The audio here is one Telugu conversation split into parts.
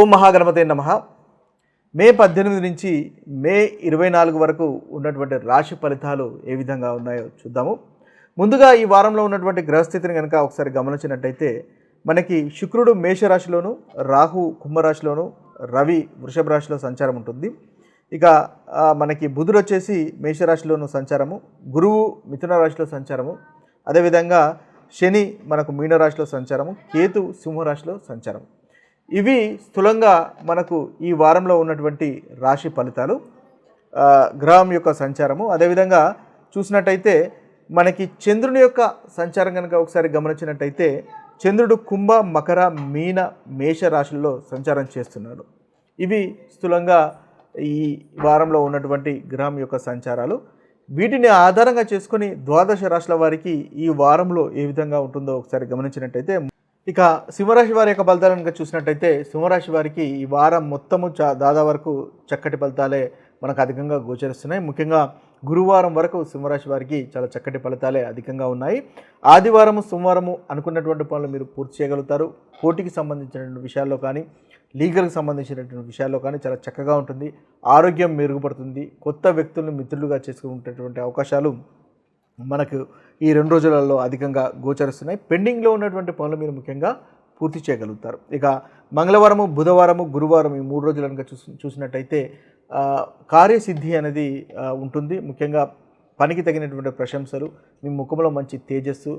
ఓం మహాగణపతి నమ. మే పద్దెనిమిది నుంచి మే ఇరవై నాలుగు వరకు ఉన్నటువంటి రాశి ఫలితాలు ఏ విధంగా ఉన్నాయో చూద్దాము. ముందుగా ఈ వారంలో ఉన్నటువంటి గ్రహస్థితిని కనుక ఒకసారి గమనించినట్టయితే మనకి శుక్రుడు మేషరాశిలోను రాహు కుంభరాశిలోను రవి వృషభ రాశిలో సంచారం ఉంటుంది. ఇక మనకి బుధుడు వచ్చేసి మేషరాశిలోను సంచారము గురువు మిథున రాశిలో సంచారము అదేవిధంగా శని మనకు మీనరాశిలో సంచారము కేతు సింహరాశిలో సంచారం ఇవి స్థూలంగా మనకు ఈ వారంలో ఉన్నటువంటి రాశి ఫలితాలు. గ్రహం యొక్క సంచారము. అదేవిధంగా చూసినట్టయితే మనకి చంద్రుని యొక్క సంచారం కనుక ఒకసారి గమనించినట్టయితే చంద్రుడు కుంభ మకర మీన మేష రాశుల్లో సంచారం చేస్తున్నాడు. ఇవి స్థూలంగా ఈ వారంలో ఉన్నటువంటి గ్రహం యొక్క సంచారాలు. వీటిని ఆధారంగా చేసుకొని ద్వాదశ రాశుల వారికి ఈ వారంలో ఏ విధంగా ఉంటుందో ఒకసారి గమనించినట్టయితే ఇక సింహరాశి వారి యొక్క ఫలితాలను కనుక చూసినట్టయితే సింహరాశి వారికి ఈ వారం మొత్తము చా దాదా వరకు చక్కటి ఫలితాలే మనకు అధికంగా గోచరిస్తున్నాయి. ముఖ్యంగా గురువారం వరకు సింహరాశి వారికి చాలా చక్కటి ఫలితాలే అధికంగా ఉన్నాయి. ఆదివారము సోమవారము అనుకున్నటువంటి పనులు మీరు పూర్తి చేయగలుగుతారు. పోటీకి సంబంధించినటువంటి విషయాల్లో కానీ లీగల్కి సంబంధించినటువంటి విషయాల్లో కానీ చాలా చక్కగా ఉంటుంది. ఆరోగ్యం మెరుగుపడుతుంది. కొత్త వ్యక్తులను మిత్రులుగా చేసుకునేటటువంటి అవకాశాలు మనకు ఈ రెండు రోజులలో అధికంగా గోచరిస్తున్నాయి. పెండింగ్లో ఉన్నటువంటి పనులు మీరు ముఖ్యంగా పూర్తి చేయగలుగుతారు. ఇక మంగళవారము బుధవారము గురువారం ఈ మూడు రోజులు కనుక చూసి చూసినట్టయితే కార్యసిద్ధి అనేది ఉంటుంది. ముఖ్యంగా పనికి తగినటువంటి ప్రశంసలు మీ ముఖంలో మంచి తేజస్సు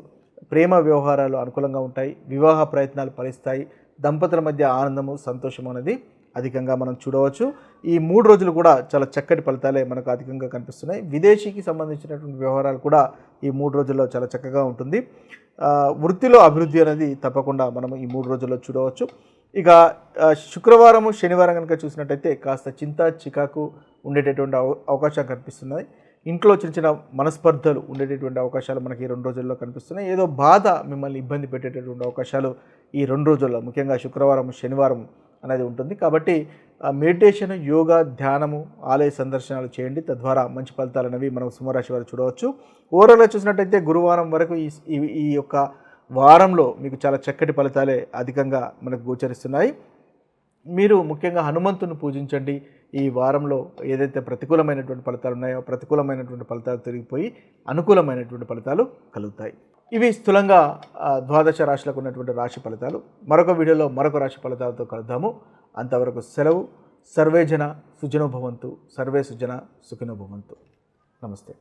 ప్రేమ వ్యవహారాలు అనుకూలంగా ఉంటాయి వివాహ ప్రయత్నాలు ఫలిస్తాయి దంపతుల మధ్య ఆనందము సంతోషం అనేది అధికంగా మనం చూడవచ్చు. ఈ మూడు రోజులు కూడా చాలా చక్కటి ఫలితాలే మనకు అధికంగా కనిపిస్తున్నాయి. విదేశీకి సంబంధించినటువంటి వ్యవహారాలు కూడా ఈ మూడు రోజుల్లో చాలా చక్కగా ఉంటుంది. వృత్తిలో అభివృద్ధి అనేది తప్పకుండా మనం ఈ మూడు రోజుల్లో చూడవచ్చు. ఇక శుక్రవారము శనివారం కనుక చూసినట్టయితే కాస్త చింత చికాకు ఉండేటటువంటి అవ అవకాశం కనిపిస్తున్నాయి. ఇంట్లో చిన్న చిన్న మనస్పర్ధలు ఉండేటటువంటి అవకాశాలు మనకి ఈ రెండు రోజుల్లో కనిపిస్తున్నాయి. ఏదో బాధ మిమ్మల్ని ఇబ్బంది పెట్టేటటువంటి అవకాశాలు ఈ రెండు రోజుల్లో. ముఖ్యంగా శుక్రవారం శనివారం అనేది ఉంటుంది. కాబట్టి మెడిటేషన్ యోగా ధ్యానము ఆలయ సందర్శనాలు చేయండి. తద్వారా మంచి ఫలితాలు అనేవి మనం సింహరాశి వారు చూడవచ్చు. ఓవరాల్గా చూసినట్టయితే గురువారం వరకు ఈ ఈ- ఈ యొక్క వారంలో మీకు చాలా చక్కటి ఫలితాలే అధికంగా మనకు గోచరిస్తున్నాయి. మీరు ముఖ్యంగా హనుమంతుని పూజించండి. ఈ వారంలో ఏదైతే ప్రతికూలమైనటువంటి ఫలితాలు ఉన్నాయో ప్రతికూలమైనటువంటి ఫలితాలు తిరిగిపోయి అనుకూలమైనటువంటి ఫలితాలు కలుగుతాయి. ఇవి స్థూలంగా ద్వాదశ రాశులకు ఉన్నటువంటి రాశి ఫలితాలు. మరొక వీడియోలో మరొక రాశి ఫలితాలతో కలుద్దాము. అంతవరకు సెలవు. సర్వేజన సుజనోభవంతు సర్వే సుజన సుఖినోభవంతు నమస్తే.